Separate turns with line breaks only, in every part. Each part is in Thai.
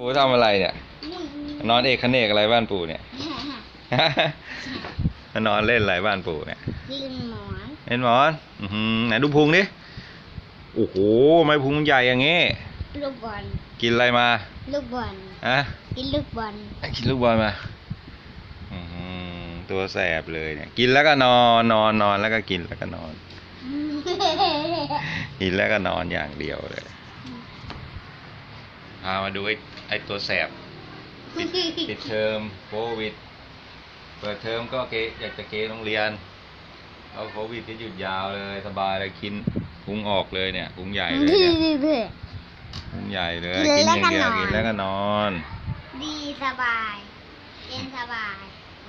ปู่ทำอะไรเนี่ย นอนเอกขเนกอะไรบ้านปู่เนี่ย นอนเล่นอะไรบ้านปู่เนี่ย
กินหมอน
เล่นหมอนอือหือไหนดูพุงดิโอ้โหทำไม่พุงใหญ่อย่างงี้
ลูกบอล
กินอะไรมา
ลูกบอล
อะ
กินลูกบอล
กินลูกบอลมาอื้อหือตัวแสบเลยเนี่ย กินแล้วก็นอนนอนนอนแล้วก็กินแล้วก็นอนกินแล้วก็นอนอย่างเดียวเลยพามาดูไอ้ไอ้ตัวแสบปิดเทอมโควิด เปิดเทอมก็เกอยากจะเกโรงเรียนเอาโควิดที่หยุดยาวเลยสบายเลยกินพุงออกเลยเนี่ยพุงใหญ่เลยเนี่ยพุงใหญ่เลย
กิ
กิ
น
น
แล้
อ
วก็
ย่างเดียวน
อน
กินแล้วก็นอน
ดีสบายเย็นสบาย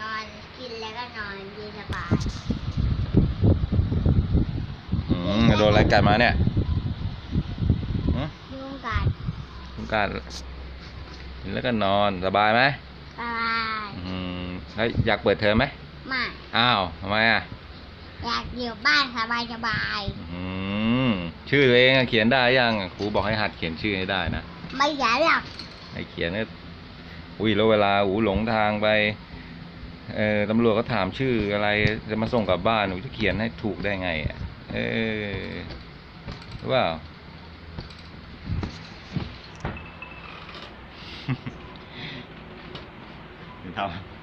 นอนกินแล้วก็นอนดีสบาย
อืมโดนอะไรกัดมาเนี่ยหืม
ยุ่งกัด
พุงกัดกินแล้วก็นอนสบายไหม
สบาย
อืมแล้วอยากเปิดเทอมไหม
ไม่
อ้าวทำไมอะ
อยากอยู่บ้านสบายสบาย
อืมชื่อตัวเองอะเขียนได้ยังครูบอกให้หัดเขียนชื่อให้ได้นะ
ไม่อยากหรอก
ให้เขียนเนี่ยอุ้ยแล้วเวลาอูหลงทางไปเออตำรวจก็ถามชื่ออะไรจะมาส่งกลับบ้านหนูจะเขียนให้ถูกได้ไงอะเออหรือเปล่า ทำ